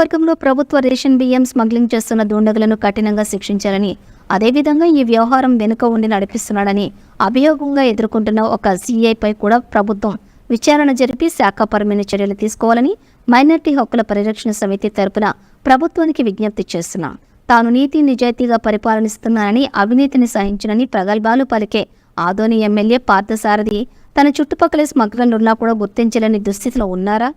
నియోజకవర్గంలో ప్రభుత్వ రేషన్ బియ్యం స్మగ్లింగ్ చేస్తున్న దుండగులను కఠినంగా శిక్షించాలని అదేవిధంగా ఈ వ్యవహారం వెనుక ఉండి నడిపిస్తున్నాడని అభియోగంగా ఎదుర్కొంటున్న ఒక సీఐపై కూడా ప్రభుత్వం విచారణ జరిపి శాఖాపరమైన చర్యలు తీసుకోవాలని మైనార్టీ హక్కుల పరిరక్షణ సమితి తరపున ప్రభుత్వానికి విజ్ఞప్తి చేస్తున్నాం. తాను నీతి నిజాయితీగా పరిపాలనిస్తున్నానని అవినీతిని సహించనని ప్రగల్భాలు పలికే ఆదోని ఎమ్మెల్యే పార్థసారథి తన చుట్టుపక్కల స్మగ్లర్లున్నా కూడా గుర్తించలేని దుస్థితిలో ఉన్నారా?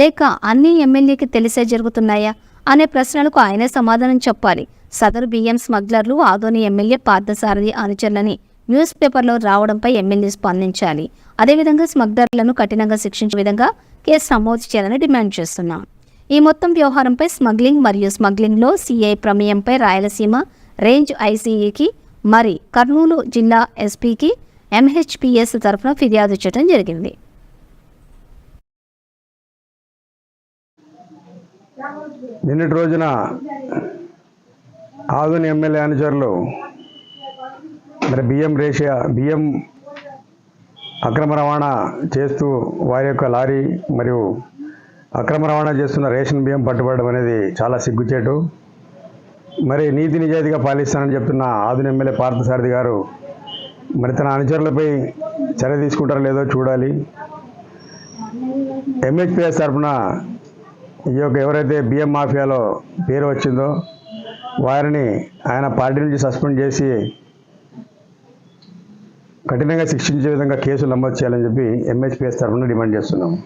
లేక అన్ని ఎమ్మెల్యేకి తెలిసే జరుగుతున్నాయా అనే ప్రశ్నలకు ఆయనే సమాధానం చెప్పాలి. సదరు బియ్యం స్మగ్లర్లు ఆదోని ఎమ్మెల్యే పార్థసారథి అనుచరులని న్యూస్ పేపర్లో రావడంపై ఎమ్మెల్యే స్పందించాలి. అదేవిధంగా స్మగ్లర్లను కఠినంగా శిక్షించే విధంగా కేసు నమోదు చేయాలని డిమాండ్ చేస్తున్నాం. ఈ మొత్తం వ్యవహారంపై స్మగ్లింగ్ మరియు స్మగ్లింగ్లో సిఐ ప్రమేయంపై రాయలసీమ రేంజ్ ఐసీఈకి మరి కర్నూలు జిల్లా ఎస్పీకి ఎంహెచ్పిఎస్ తరఫున ఫిర్యాదు చేయడం జరిగింది. నిన్నటి రోజున ఆదుని ఎమ్మెల్యే అనుచరులు మరి బియ్యం రేషియా బియ్యం అక్రమ రవాణా చేస్తూ వారి యొక్క లారీ మరియు అక్రమ రవాణా చేస్తున్న రేషన్ బియ్యం పట్టుబడడం అనేది చాలా సిగ్గుచేటు. మరి నీతి నిజాయితీగా పాలిస్తానని చెప్తున్న ఆదుని ఎమ్మెల్యే పార్థసారథి గారు మరి తన అనుచరులపై చర్య తీసుకుంటారో లేదో చూడాలి. ఎంహెచ్పిఎస్ తరఫున ఈ యొక్క ఎవరైతే బిఎం మాఫియాలో పేరు వచ్చిందో వారిని ఆయన పార్టీ నుంచి సస్పెండ్ చేసి కఠినంగా శిక్షించే విధంగా కేసులు నమోదు చేయాలని చెప్పి ఎంహెచ్పిఎస్ తరఫున డిమాండ్ చేస్తున్నాం.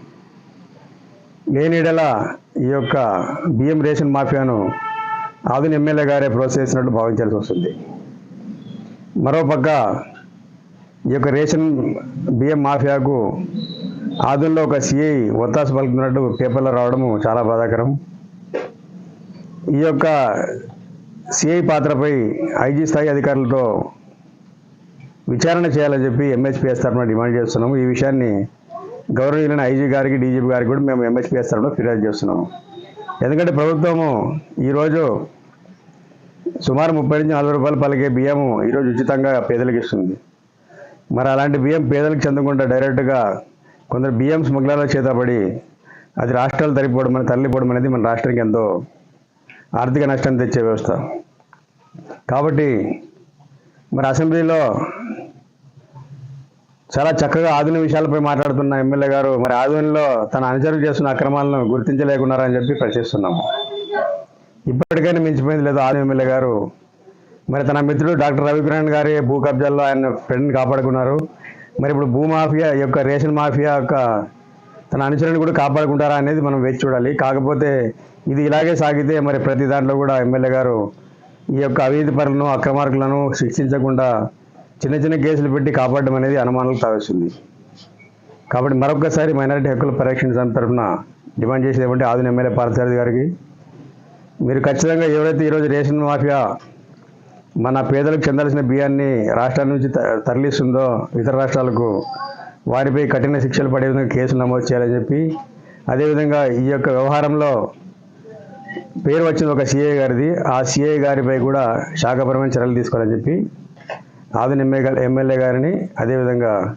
లేనిడల ఈ యొక్క బియ్యం రేషన్ మాఫియాను ఆదుని ఎమ్మెల్యే గారే ప్రోత్సహిస్తున్నట్లు భావించాల్సి వస్తుంది. మరోపక్క ఈ యొక్క రేషన్ బియ్యం మాఫియాకు ఆదుల్లో ఒక సిఐ ఒత్తాసు పలుకున్నట్టు పేపర్లో రావడము చాలా బాధాకరం. ఈ యొక్క సిఐ పాత్రపై ఐజీ స్థాయి అధికారులతో విచారణ చేయాలని చెప్పి ఎంహెచ్పిఎస్ తరఫున డిమాండ్ చేస్తున్నాము. ఈ విషయాన్ని గౌరవీయులైన ఐజీ గారికి డీజీపీ గారికి కూడా మేము ఎంహెచ్పిఎస్ తరఫున ఫిర్యాదు చేస్తున్నాము. ఎందుకంటే ప్రభుత్వము ఈరోజు సుమారు ముప్పై నుంచి నలభై రూపాయలు పలికే బియ్యము ఈరోజు ఉచితంగా పేదలకు ఇస్తుంది. మరి అలాంటి బియ్యం పేదలకు చెందకుండా డైరెక్ట్గా కొందరు బియ్యం స్మగ్లర్ల చేతబడి అది రాష్ట్రాలు తరిపోవడం అనేది తరలిపోవడం అనేది మన రాష్ట్రానికి ఎంతో ఆర్థిక నష్టం తెచ్చే వ్యవస్థ. కాబట్టి మరి అసెంబ్లీలో చాలా చక్కగా ఆధునిక విషయాలపై మాట్లాడుతున్న ఎమ్మెల్యే గారు మరి ఆధునిలో తన అనుచరులు చేస్తున్న అక్రమాలను గుర్తించలేకున్నారని చెప్పి ప్రశ్నిస్తున్నాము. ఇప్పటికైనా మించిపోయింది లేదు ఆది ఎమ్మెల్యే గారు? మరి తన మిత్రుడు డాక్టర్ రవికిరణ్ గారి భూ కబ్జాల్లో ఆయన ఫ్రెండ్ని కాపాడుకున్నారు. మరి ఇప్పుడు భూమాఫియా యొక్క రేషన్ మాఫియా యొక్క తన అనుచరుని కూడా కాపాడుకుంటారా అనేది మనం వేచి చూడాలి. కాకపోతే ఇది ఇలాగే సాగితే మరి ప్రతి దాంట్లో కూడా ఎమ్మెల్యే గారు ఈ యొక్క అవినీతి పరులను అక్రమార్కులను శిక్షించకుండా చిన్న చిన్న కేసులు పెట్టి కాపాడడం అనేది అనుమానాలకు తావిస్తుంది. కాబట్టి మరొకసారి మైనారిటీ హక్కుల పరిరక్షణ సమితి తరఫున డిమాండ్ చేసేది ఏమంటే ఆదిన ఎమ్మెల్యే పార్థసారథి గారికి. మీరు ఖచ్చితంగా ఎవరైతే ఈరోజు రేషన్ మాఫియా మన పేదలకు చెందాల్సిన బియ్యాన్ని రాష్ట్రాల నుంచి త- తరలిస్తుందో ఇతర రాష్ట్రాలకు వారిపై కఠిన శిక్షలు పడే విధంగా కేసు నమోదు చేయాలని చెప్పి అదేవిధంగా ఈ యొక్క వ్యవహారంలో పేరు వచ్చింది ఒక సిఐ గారిది. ఆ సిఐ గారిపై కూడా శాఖపరమైన చర్యలు తీసుకోవాలని చెప్పి ఆదిన ఎమ్మెల్యే ఎమ్మెల్యే గారిని అదేవిధంగా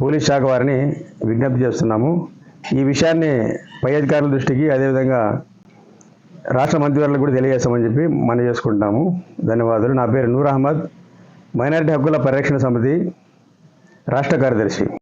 పోలీస్ శాఖ వారిని విజ్ఞప్తి చేస్తున్నాము. ఈ విషయాన్ని పై అధికారుల దృష్టికి అదేవిధంగా రాష్ట్ర మంత్రివర్లకు కూడా తెలియజేస్తామని చెప్పి మనం చేసుకుంటాము. ధన్యవాదాలు. నా పేరు నూర్ అహ్మద్. మైనారిటీ హక్కుల పరిరక్షణ సమితి రాష్ట్ర కార్యదర్శి.